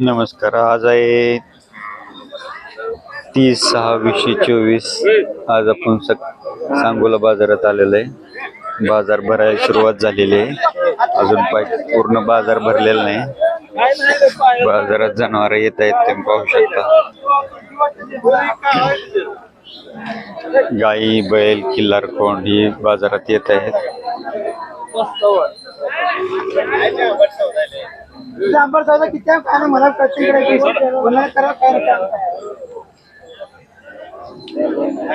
नमस्कार आज आहे तीस सहा वीसशे चोवीस. आज आपण सक सांगोला बाजारात आलेलो आहे. बाजार भरायला सुरुवात झालेली आहे. अजून पाय पूर्ण बाजार भरलेला नाही. बाजारात जनावर येत आहेत ते पाहू शकता. गाई बैल किल्लार कोंड ही बाजारात येत आहेत. चौदा किती आहे? काय मला कटिंग करायची मला करा काय नाही.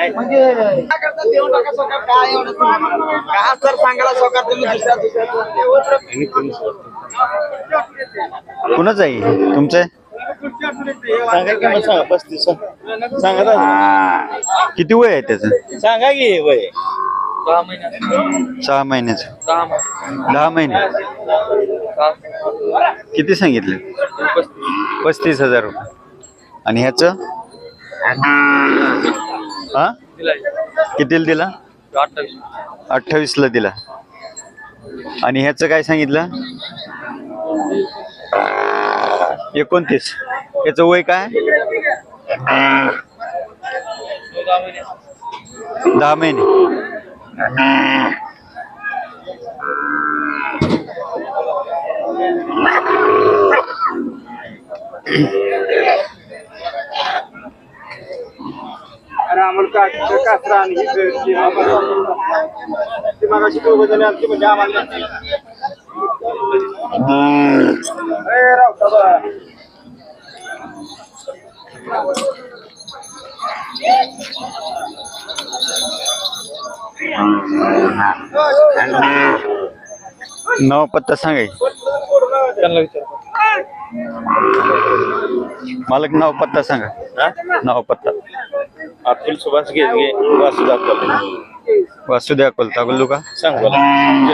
म्हणजे काय करता देऊन टाका सोकार काय एवढं सर सांगायला सोकार तुम्ही दुसऱ्या दुसऱ्या कुणाच आहे तुमचं? सांगा की मग सांगा पस्तीस सांगा. किती वय आहे त्याचं सांगा की वय सहा महिन्याचं. दहा महिने. किती सांगितले? पस्तीस हजार रुपये. आणि ह्याचं? हा? कितीला दिला? अठ्ठावीसला दिला. आणि ह्याचं काय सांगितलं? एकोणतीस. याचं वय काय? दहा महिने. कासरा आणि ही मागाशी दोघ जण आमची म्हणजे आम्हाला राव नाव पत्ता सांगाय. त्यांना विचार मालक नाव पत्ता सांगा. नाव पत्ता. अतुल सुभाष घेतगे वासू दाखवले वासुदेव अकोल तालुका सांग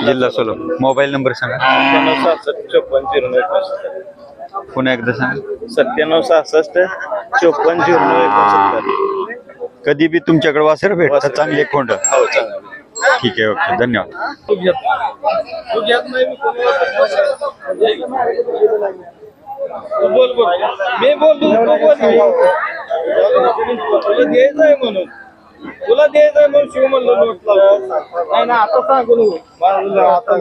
जिल्हा सोलापूर. मोबाईल नंबर सांगा. सत्त्याण्णव सहासष्ट चोपन्न झिरो नऊ एकोणसत्तर. पुन्हा एकदा सांगा. सत्त्याण्णव सहासष्ट चोपन्न झिरो नऊ एकोणसत्तर. कधी बी तुमच्याकडे वासर भेटतात चांगले खोंड. हो चांगलं. ठीक आहे ओके धन्यवाद. तू घेत तू घेत नाही मी तू बोल बोल मी बोल तू तू बोल तुला द्यायचंय म्हणून तुला द्यायचंय म्हणून शिव म्हणलं नोट नाही. ना आता सांगू नको मला आता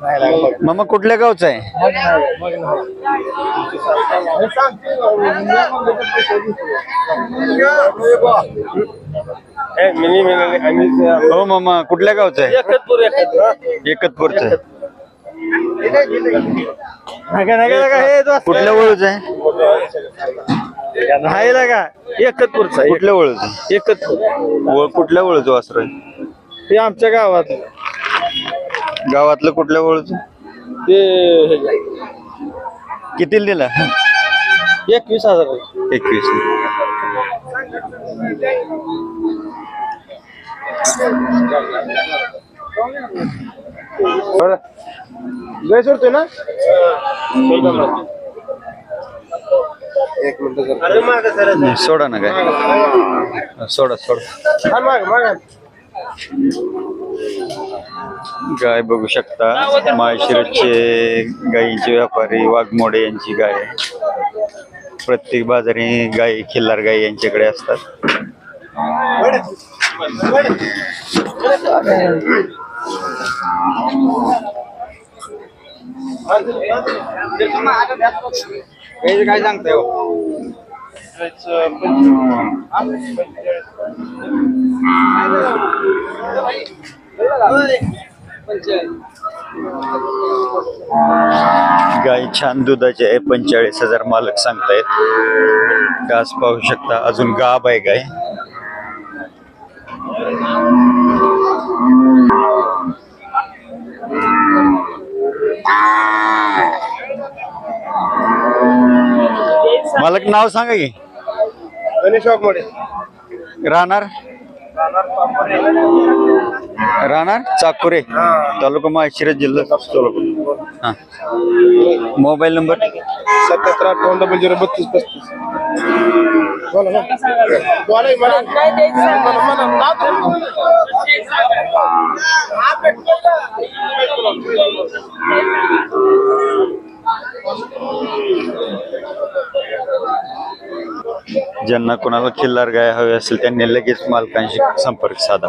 नाही मामा कुठल्या गावचा आहे मग मिनी मिनी आम्ही हो मामा कुठल्या गावचा? आहे एकतपूर एकतपूर. एकतपूरचं. आहे. नका नका नका हे कुठल्या वळूच आहे नाही का एकतपूरचा कुठल्या वळूच आहे एकतपूर. वळ कुठल्या वळूचं वासर आहे? हे आमच्या गावात. गावातलं कुठल्या वळूच ते कितीला दिला? एकवीस हजार एकवीस. जय सोडतोय ना? एक मिनिट सोडा ना काय. सोडा सोडा. माग माग. गाय बघू शकता. माळशिरसचे गायींचे व्यापारी वाघमोडे यांची गाय आहे. प्रत्येक बाजारी गाय खिल्लार गाय यांच्याकडे असतात. काय सांगताय गाय छान दुधाचे आहे पंचेचाळीस हजार मालक सांगतायत. घास पाहू शकता अजून गाब आहे गाय मालक नाव सांगा की. गणेश वाघमोडे. राहणार? राहणार चाकुरे. तालुका माळशिरस जिल्हा. हा. Mobile number? सत्याहत्तर अठ्ठावन्न डबल झिरो बत्तीस पस्तीस. बोला ना बोला म्हणा म्हणा म्हणा नाव ज्यांना कोणाला खिल्लार गाय हवे असेल त्यांनी लगेच मालकांशी संपर्क साधा.